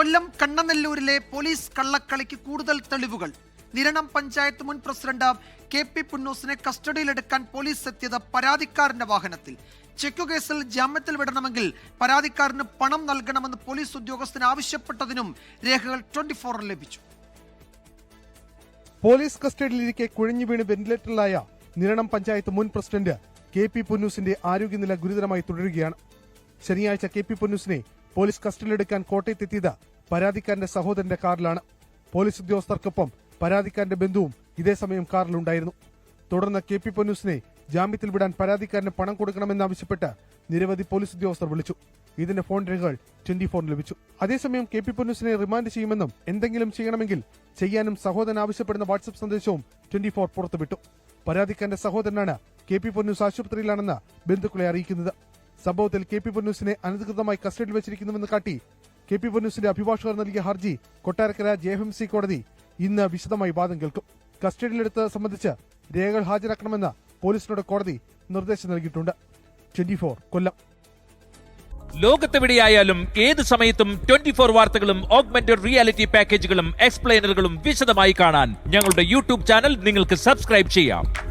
കൊല്ലം കണ്ണനെല്ലൂരിലെ police കള്ളക്കളിക്ക് കൂടുതൽ തെളിവുകൾ. നിരണം പഞ്ചായത്ത് മുൻ പ്രസിഡന്റ് കെ പി പുന്നൂസിനെ കസ്റ്റഡിയിലെടുക്കാൻ പോലീസ് എത്തിയത് പരാതിക്കാരന്റെ വാഹനത്തിൽ. ചെക്കു കേസിൽ ജാമ്യത്തിൽ വിടണമെങ്കിൽ പരാതിക്കാരന് പണം നൽകണമെന്ന് പോലീസ് ഉദ്യോഗസ്ഥന് ആവശ്യപ്പെട്ടതിനും രേഖകൾ ട്വന്റി ഫോറിൽ ലഭിച്ചു. പോലീസ് കസ്റ്റഡിയിലിരിക്കെ കുഴഞ്ഞു വീണ് വെന്റിലേറ്ററിലായ നിരണം പഞ്ചായത്ത് മുൻ പ്രസിഡന്റ് കെ പി പൊന്നൂസിന്റെ ആരോഗ്യനില ഗുരുതരമായി തുടരുകയാണ്. ശനിയാഴ്ച കെ പി പൊന്നൂസിനെ പോലീസ് കസ്റ്റഡിയിലെടുക്കാൻ കോട്ടയത്തെത്തിയത് പരാതിക്കാരന്റെ സഹോദരന്റെ കാറിലാണ്. പോലീസ് ഉദ്യോഗസ്ഥർക്കൊപ്പം പരാതിക്കാരന്റെ ബന്ധുവും ഇതേസമയം കാറിലുണ്ടായിരുന്നു. തുടർന്ന് കെ പി പൊന്നൂസിനെ ജാമ്യത്തിൽ വിടാൻ പരാതിക്കാരന് പണം കൊടുക്കണമെന്നാവശ്യപ്പെട്ട് നിരവധി പോലീസ് ഉദ്യോഗസ്ഥർ വിളിച്ചു. ഇതിന്റെ ഫോൺ രേഖകൾ ട്വന്റി ഫോറിന് ലഭിച്ചു. അതേസമയം കെ പി പൊന്നൂസിനെ റിമാൻഡ് ചെയ്യുമെന്നും എന്തെങ്കിലും ചെയ്യണമെങ്കിൽ ചെയ്യാനും സഹോദരൻ ആവശ്യപ്പെടുന്ന വാട്സ്ആപ്പ് സന്ദേശവും ട്വന്റി ഫോർ പുറത്തുവിട്ടു. പരാതിക്കാരന്റെ സഹോദരനാണ് കെ പി പൊന്നൂസ് ആശുപത്രിയിലാണെന്ന് ബന്ധുക്കളെ അറിയിക്കുന്നത്. സംഭവത്തിൽ കെ പി പൊന്നൂസിനെ അനധികൃതമായി കസ്റ്റഡിയിൽ വെച്ചിരിക്കുന്നുവെന്ന് കാട്ടി കെ പി പൊന്നൂസിന്റെ അഭിഭാഷകർ നൽകിയ ഹർജി Kottarakkara J F M C കോടതി ഇന്ന് വിശദമായി വാദം കേൾക്കും. കസ്റ്റഡിയിലെടുത്ത് സംബന്ധിച്ച് രേഖകൾ ഹാജരാക്കണമെന്ന് പോലീസിനോട് കോടതി നിർദ്ദേശം നൽകിയിട്ടുണ്ട്. കൊല്ലം. ലോകത്തെവിടെയായാലും ഏത് സമയത്തും ട്വന്റി ഫോർ വാർത്തകളും ഓഗ്മെന്റഡ് റിയാലിറ്റി പാക്കേജുകളും എക്സ്പ്ലെയിനറുകളും വിശദമായി കാണാൻ ഞങ്ങളുടെ യൂട്യൂബ് ചാനൽ നിങ്ങൾക്ക് സബ്സ്ക്രൈബ് ചെയ്യാം.